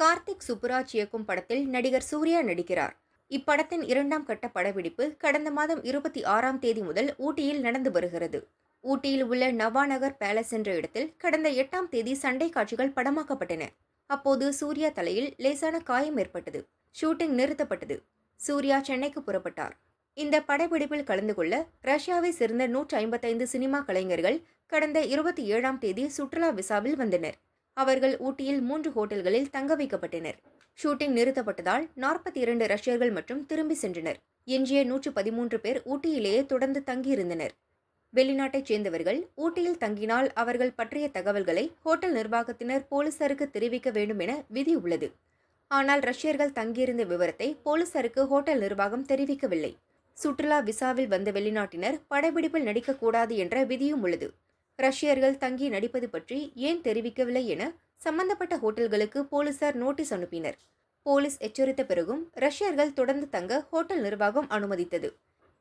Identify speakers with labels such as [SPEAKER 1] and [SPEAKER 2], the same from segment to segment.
[SPEAKER 1] கார்த்திக் சுப்புராஜ் இயக்கும் படத்தில் நடிகர் சூர்யா நடிக்கிறார். இப்படத்தின் இரண்டாம் கட்ட படப்பிடிப்பு கடந்த மாதம் இருபத்தி ஆறாம் தேதி முதல் ஊட்டியில் நடந்து வருகிறது. ஊட்டியில் உள்ள நவாநகர் பேலஸ் என்ற இடத்தில் கடந்த எட்டாம் தேதி சண்டை காட்சிகள் படமாக்கப்பட்டன. அப்போது சூர்யா தலையில் லேசான காயம் ஏற்பட்டது. ஷூட்டிங் நிறுத்தப்பட்டது. சூர்யா சென்னைக்கு புறப்பட்டார். இந்த படப்பிடிப்பில் கலந்து கொள்ள ரஷ்யாவை சேர்ந்த நூற்றி ஐம்பத்தைந்து சினிமா கலைஞர்கள் கடந்த இருபத்தி ஏழாம் தேதி சுற்றுலா விசாவில் வந்தனர். அவர்கள் ஊட்டியில் மூன்று ஹோட்டல்களில் தங்க வைக்கப்பட்டனர். ஷூட்டிங் நிறுத்தப்பட்டதால் நாற்பத்தி இரண்டு ரஷ்யர்கள் மற்றும் திரும்பி சென்றனர். எஞ்சிய நூற்று பதிமூன்று பேர் ஊட்டியிலேயே தொடர்ந்து தங்கியிருந்தனர். வெளிநாட்டைச் சேர்ந்தவர்கள் ஊட்டியில் தங்கினால் அவர்கள் பற்றிய தகவல்களை ஹோட்டல் நிர்வாகத்தினர் போலீசாருக்கு தெரிவிக்க வேண்டும் என விதி உள்ளது. ஆனால் ரஷ்யர்கள் தங்கியிருந்த விவரத்தை போலீசாருக்கு ஹோட்டல் நிர்வாகம் தெரிவிக்கவில்லை. சுற்றுலா விசாவில் வந்த வெளிநாட்டினர் படப்பிடிப்பில் நடிக்கக்கூடாது என்ற விதியும் உள்ளது. ரஷ்யர்கள் தங்கி நடிப்பது பற்றி ஏன் தெரிவிக்கவில்லை என சம்பந்தப்பட்ட ஹோட்டல்களுக்கு போலீசார் நோட்டீஸ் அனுப்பினர். போலீஸ் எச்சரித்த பிறகும் ரஷ்யர்கள் தொடர்ந்து தங்க ஹோட்டல் நிர்வாகம் அனுமதித்தது.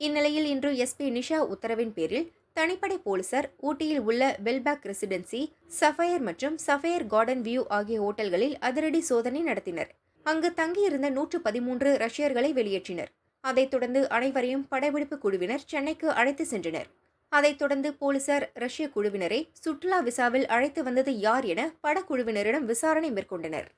[SPEAKER 1] இந்நிலையில் இன்று எஸ்பி நிஷா உத்தரவின் பேரில் தனிப்படை போலீசார் ஊட்டியில் உள்ள வெல்பேக் ரெசிடென்சி சஃபயர் மற்றும் சஃபயர் கார்டன் வியூ ஆகிய ஹோட்டல்களில் அதிரடி சோதனை நடத்தினர். அங்கு தங்கியிருந்த நூற்று பதிமூன்று ரஷ்யர்களை வெளியேற்றினர். அதைத் தொடர்ந்து அனைவரையும் படப்பிடிப்பு குழுவினர் சென்னைக்கு அழைத்து சென்றனர். அதைத் தொடர்ந்து போலீசார் ரஷ்ய குழுவினரை சுற்றுலா விசாவில் அழைத்து வந்தது யார் என படக்குழுவினரிடம் விசாரணை மேற்கொண்டனர்.